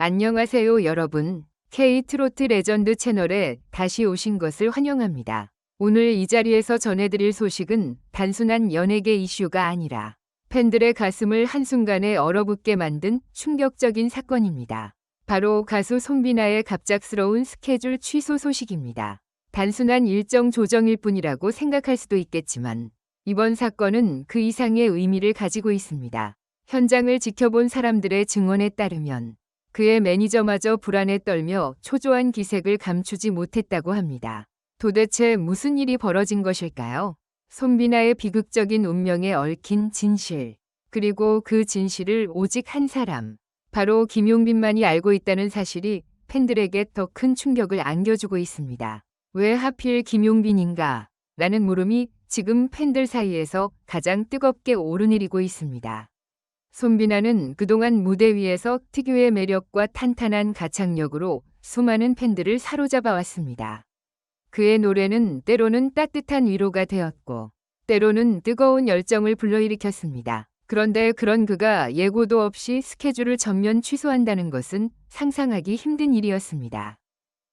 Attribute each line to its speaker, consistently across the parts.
Speaker 1: 안녕하세요 여러분. K-트로트 레전드 채널에 다시 오신 것을 환영합니다. 오늘 이 자리에서 전해드릴 소식은 단순한 연예계 이슈가 아니라 팬들의 가슴을 한순간에 얼어붙게 만든 충격적인 사건입니다. 바로 가수 손비나의 갑작스러운 스케줄 취소 소식입니다. 단순한 일정 조정일 뿐이라고 생각할 수도 있겠지만 이번 사건은 그 이상의 의미를 가지고 있습니다. 현장을 지켜본 사람들의 증언에 따르면 그의 매니저마저 불안에 떨며 초조한 기색을 감추지 못했다고 합니다. 도대체 무슨 일이 벌어진 것일까요? 손비나의 비극적인 운명에 얽힌 진실. 그리고 그 진실을 오직 한 사람. 바로 김용빈만이 알고 있다는 사실이 팬들에게 더 큰 충격을 안겨주고 있습니다. 왜 하필 김용빈인가? 라는 물음이 지금 팬들 사이에서 가장 뜨겁게 오르내리고 있습니다. 손비나는 그동안 무대 위에서 특유의 매력과 탄탄한 가창력으로 수많은 팬들을 사로잡아 왔습니다. 그의 노래는 때로는 따뜻한 위로가 되었고, 때로는 뜨거운 열정을 불러일으켰습니다. 그런데 그런 그가 예고도 없이 스케줄을 전면 취소한다는 것은 상상하기 힘든 일이었습니다.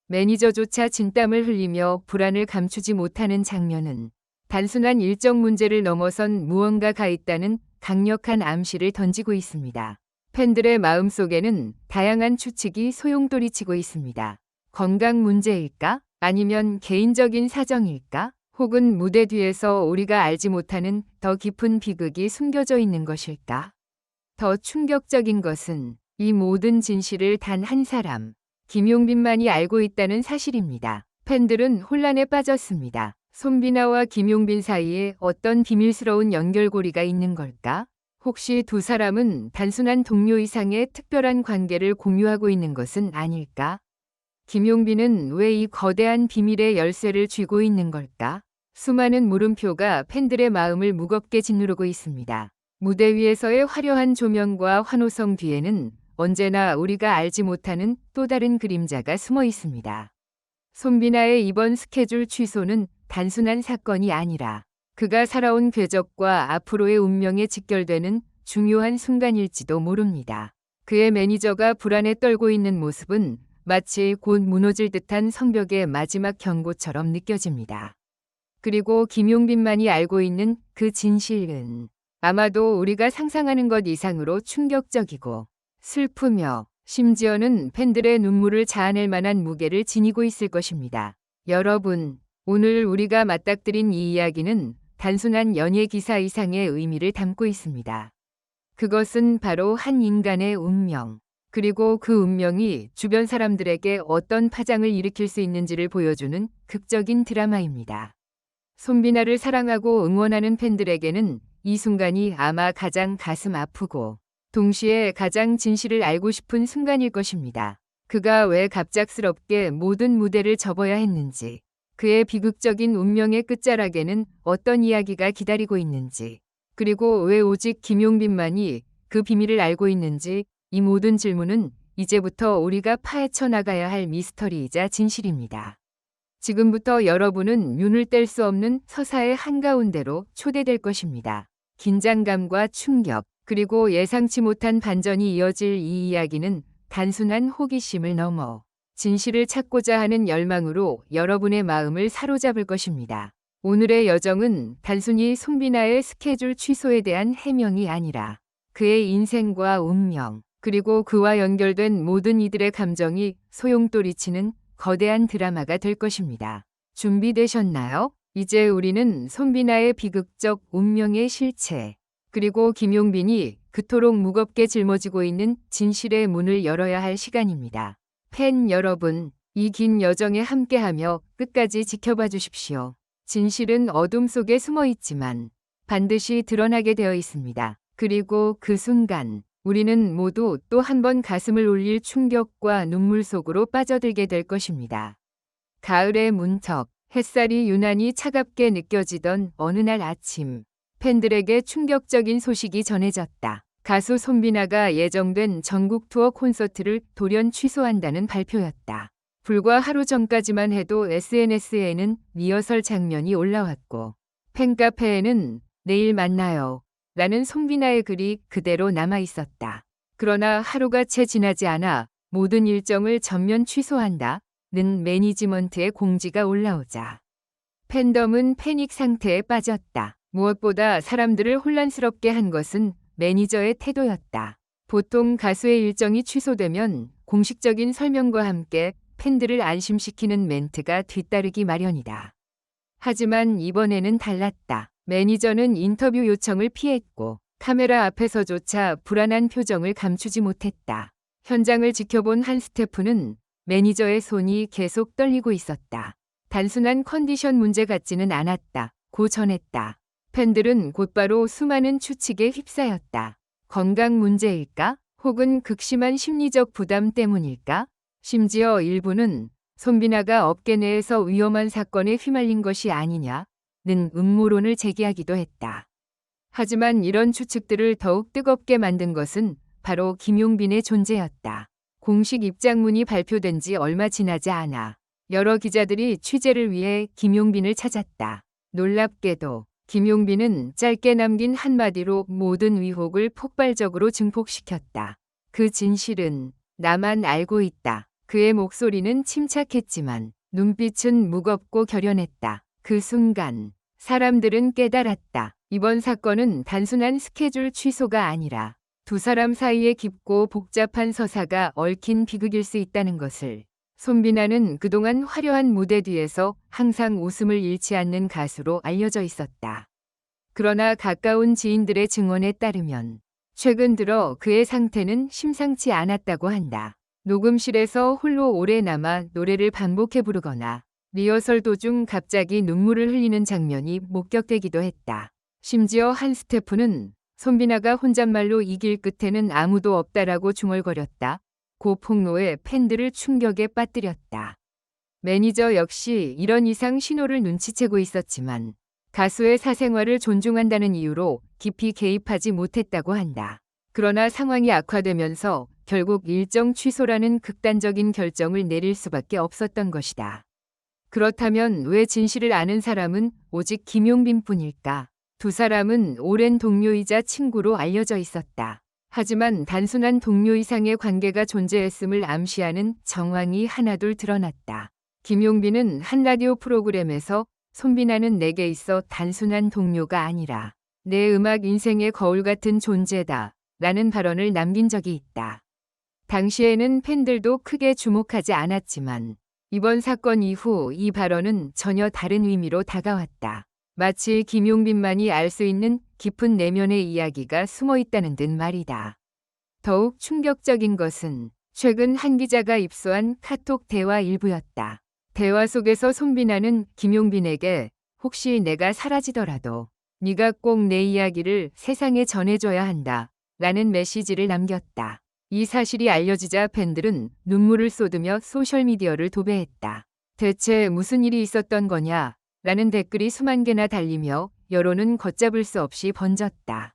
Speaker 1: 매니저조차 진땀을 흘리며 불안을 감추지 못하는 장면은 단순한 일정 문제를 넘어선 무언가가 있다는 강력한 암시를 던지고 있습니다. 팬들의 마음속에는 다양한 추측이 소용돌이치고 있습니다. 건강 문제일까? 아니면 개인적인 사정일까? 혹은 무대 뒤에서 우리가 알지 못하는 더 깊은 비극이 숨겨져 있는 것일까? 더 충격적인 것은 이 모든 진실을 단 한 사람, 김용빈만이 알고 있다는 사실입니다. 팬들은 혼란에 빠졌습니다. 손비나와 김용빈 사이에 어떤 비밀스러운 연결고리가 있는 걸까? 혹시 두 사람은 단순한 동료 이상의 특별한 관계를 공유하고 있는 것은 아닐까? 김용빈은 왜 이 거대한 비밀의 열쇠를 쥐고 있는 걸까? 수많은 물음표가 팬들의 마음을 무겁게 짓누르고 있습니다. 무대 위에서의 화려한 조명과 환호성 뒤에는 언제나 우리가 알지 못하는 또 다른 그림자가 숨어 있습니다. 손비나의 이번 스케줄 취소는 단순한 사건이 아니라 그가 살아온 궤적과 앞으로의 운명에 직결되는 중요한 순간일지도 모릅니다. 그의 매니저가 불안에 떨고 있는 모습은 마치 곧 무너질 듯한 성벽의 마지막 경고처럼 느껴집니다. 그리고 김용빈만이 알고 있는 그 진실은 아마도 우리가 상상하는 것 이상으로 충격적이고 슬프며 심지어는 팬들의 눈물을 자아낼 만한 무게를 지니고 있을 것입니다. 여러분, 오늘 우리가 맞닥뜨린 이 이야기는 단순한 연예 기사 이상의 의미를 담고 있습니다. 그것은 바로 한 인간의 운명, 그리고 그 운명이 주변 사람들에게 어떤 파장을 일으킬 수 있는지를 보여주는 극적인 드라마입니다. 손비나를 사랑하고 응원하는 팬들에게는 이 순간이 아마 가장 가슴 아프고 동시에 가장 진실을 알고 싶은 순간일 것입니다. 그가 왜 갑작스럽게 모든 무대를 접어야 했는지, 그의 비극적인 운명의 끝자락에는 어떤 이야기가 기다리고 있는지, 그리고 왜 오직 김용빈만이 그 비밀을 알고 있는지 이 모든 질문은 이제부터 우리가 파헤쳐 나가야 할 미스터리이자 진실입니다. 지금부터 여러분은 눈을 뗄 수 없는 서사의 한가운데로 초대될 것입니다. 긴장감과 충격, 그리고 예상치 못한 반전이 이어질 이 이야기는 단순한 호기심을 넘어 진실을 찾고자 하는 열망으로 여러분의 마음을 사로잡을 것입니다. 오늘의 여정은 단순히 송비나의 스케줄 취소에 대한 해명이 아니라 그의 인생과 운명, 그리고 그와 연결된 모든 이들의 감정이 소용돌이치는 거대한 드라마가 될 것입니다. 준비되셨나요? 이제 우리는 손비나의 비극적 운명의 실체, 그리고 김용빈이 그토록 무겁게 짊어지고 있는 진실의 문을 열어야 할 시간입니다. 팬 여러분, 이 긴 여정에 함께하며 끝까지 지켜봐 주십시오. 진실은 어둠 속에 숨어 있지만 반드시 드러나게 되어 있습니다. 그리고 그 순간 우리는 모두 또 한 번 가슴을 울릴 충격과 눈물 속으로 빠져들게 될 것입니다. 가을의 문턱, 햇살이 유난히 차갑게 느껴지던 어느 날 아침, 팬들에게 충격적인 소식이 전해졌다. 가수 손비나가 예정된 전국 투어 콘서트를 돌연 취소한다는 발표였다. 불과 하루 전까지만 해도 SNS에는 리허설 장면이 올라왔고 팬카페에는 내일 만나요. 라는 손비나의 글이 그대로 남아 있었다. 그러나 하루가 채 지나지 않아 모든 일정을 전면 취소한다. 는 매니지먼트의 공지가 올라오자 팬덤은 패닉 상태에 빠졌다. 무엇보다 사람들을 혼란스럽게 한 것은 매니저의 태도였다. 보통 가수의 일정이 취소되면 공식적인 설명과 함께 팬들을 안심시키는 멘트가 뒤따르기 마련이다. 하지만 이번에는 달랐다. 매니저는 인터뷰 요청을 피했고 카메라 앞에서조차 불안한 표정을 감추지 못했다. 현장을 지켜본 한 스태프는 매니저의 손이 계속 떨리고 있었다. 단순한 컨디션 문제 같지는 않았다. 고 전했다. 팬들은 곧바로 수많은 추측에 휩싸였다. 건강 문제일까? 혹은 극심한 심리적 부담 때문일까? 심지어 일부는 손비나가 업계 내에서 위험한 사건에 휘말린 것이 아니냐는 음모론을 제기하기도 했다. 하지만 이런 추측들을 더욱 뜨겁게 만든 것은 바로 김용빈의 존재였다. 공식 입장문이 발표된 지 얼마 지나지 않아 여러 기자들이 취재를 위해 김용빈을 찾았다. 놀랍게도 김용빈은 짧게 남긴 한마디로 모든 의혹을 폭발적으로 증폭시켰다. 그 진실은 나만 알고 있다. 그의 목소리는 침착했지만 눈빛은 무겁고 결연했다. 그 순간 사람들은 깨달았다. 이번 사건은 단순한 스케줄 취소가 아니라 두 사람 사이에 깊고 복잡한 서사가 얽힌 비극일 수 있다는 것을 손비나는 그동안 화려한 무대 뒤에서 항상 웃음을 잃지 않는 가수로 알려져 있었다. 그러나 가까운 지인들의 증언에 따르면 최근 들어 그의 상태는 심상치 않았다고 한다. 녹음실에서 홀로 오래 남아 노래를 반복해 부르거나 리허설 도중 갑자기 눈물을 흘리는 장면이 목격되기도 했다. 심지어 한 스태프는 손비나가 혼잣말로 이 길 끝에는 아무도 없다라고 중얼거렸다. 고 폭로에 팬들을 충격에 빠뜨렸다. 매니저 역시 이런 이상 신호를 눈치채고 있었지만 가수의 사생활을 존중한다는 이유로 깊이 개입하지 못했다고 한다. 그러나 상황이 악화되면서 결국 일정 취소라는 극단적인 결정을 내릴 수밖에 없었던 것이다. 그렇다면 왜 진실을 아는 사람은 오직 김용빈 뿐일까? 두 사람은 오랜 동료이자 친구로 알려져 있었다. 하지만 단순한 동료 이상의 관계가 존재했음을 암시하는 정황이 하나둘 드러났다. 김용빈은 한 라디오 프로그램에서 손비나는 내게 있어 단순한 동료가 아니라 내 음악 인생의 거울 같은 존재다. 라는 발언을 남긴 적이 있다. 당시에는 팬들도 크게 주목하지 않았지만 이번 사건 이후 이 발언은 전혀 다른 의미로 다가왔다. 마치 김용빈만이 알 수 있는 깊은 내면의 이야기가 숨어 있다는 듯 말이다. 더욱 충격적인 것은 최근 한 기자가 입수한 카톡 대화 일부였다. 대화 속에서 손비나는 김용빈에게 혹시 내가 사라지더라도 네가 꼭 내 이야기를 세상에 전해줘야 한다. 라는 메시지를 남겼다. 이 사실이 알려지자 팬들은 눈물을 쏟으며 소셜미디어를 도배했다. 대체 무슨 일이 있었던 거냐? 라는 댓글이 수만 개나 달리며 여론은 걷잡을 수 없이 번졌다.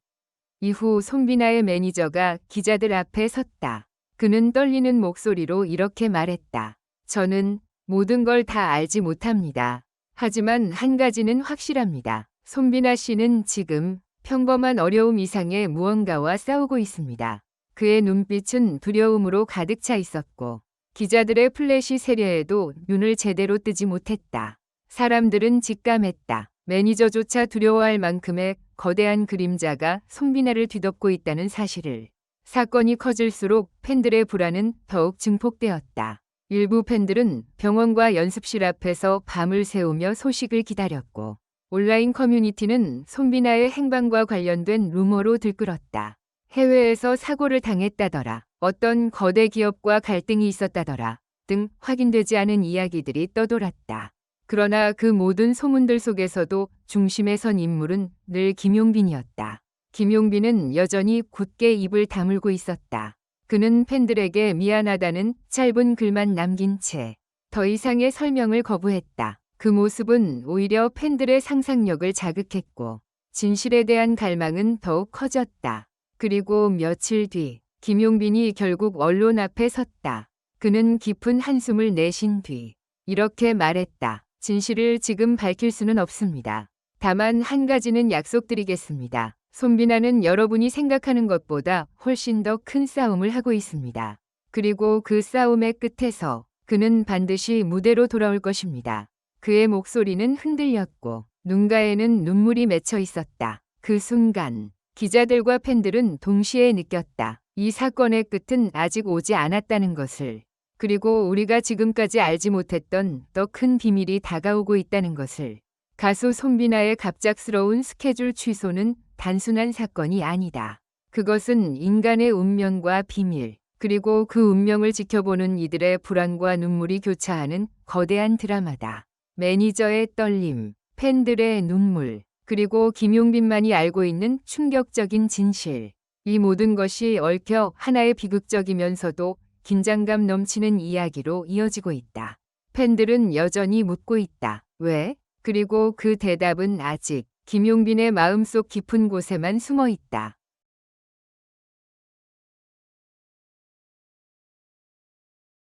Speaker 1: 이후 손비나의 매니저가 기자들 앞에 섰다. 그는 떨리는 목소리로 이렇게 말했다. 저는 모든 걸 다 알지 못합니다. 하지만 한 가지는 확실합니다. 손비나 씨는 지금 평범한 어려움 이상의 무언가와 싸우고 있습니다. 그의 눈빛은 두려움으로 가득 차 있었고 기자들의 플래시 세례에도 눈을 제대로 뜨지 못했다. 사람들은 직감했다. 매니저조차 두려워할 만큼의 거대한 그림자가 송비나를 뒤덮고 있다는 사실을. 사건이 커질수록 팬들의 불안은 더욱 증폭되었다. 일부 팬들은 병원과 연습실 앞에서 밤을 새우며 소식을 기다렸고 온라인 커뮤니티는 손비나의 행방과 관련된 루머로 들끓었다. 해외에서 사고를 당했다더라. 어떤 거대 기업과 갈등이 있었다더라. 등 확인되지 않은 이야기들이 떠돌았다. 그러나 그 모든 소문들 속에서도 중심에 선 인물은 늘 김용빈이었다. 김용빈은 여전히 굳게 입을 다물고 있었다. 그는 팬들에게 미안하다는 짧은 글만 남긴 채 더 이상의 설명을 거부했다. 그 모습은 오히려 팬들의 상상력을 자극했고 진실에 대한 갈망은 더욱 커졌다. 그리고 며칠 뒤 김용빈이 결국 언론 앞에 섰다. 그는 깊은 한숨을 내쉰 뒤 이렇게 말했다. 진실을 지금 밝힐 수는 없습니다. 다만 한 가지는 약속드리겠습니다. 손비나는 여러분이 생각하는 것보다 훨씬 더 큰 싸움을 하고 있습니다. 그리고 그 싸움의 끝에서 그는 반드시 무대로 돌아올 것입니다. 그의 목소리는 흔들렸고 눈가에는 눈물이 맺혀 있었다. 그 순간 기자들과 팬들은 동시에 느꼈다. 이 사건의 끝은 아직 오지 않았다는 것을. 그리고 우리가 지금까지 알지 못했던 더 큰 비밀이 다가오고 있다는 것을. 가수 손비나의 갑작스러운 스케줄 취소는 단순한 사건이 아니다. 그것은 인간의 운명과 비밀, 그리고 그 운명을 지켜보는 이들의 불안과 눈물이 교차하는 거대한 드라마다. 매니저의 떨림, 팬들의 눈물, 그리고 김용빈만이 알고 있는 충격적인 진실. 이 모든 것이 얽혀 하나의 비극적이면서도 긴장감 넘치는 이야기로 이어지고 있다. 팬들은 여전히 묻고 있다. 왜? 그리고 그 대답은 아직 김용빈의 마음속 깊은 곳에만 숨어 있다.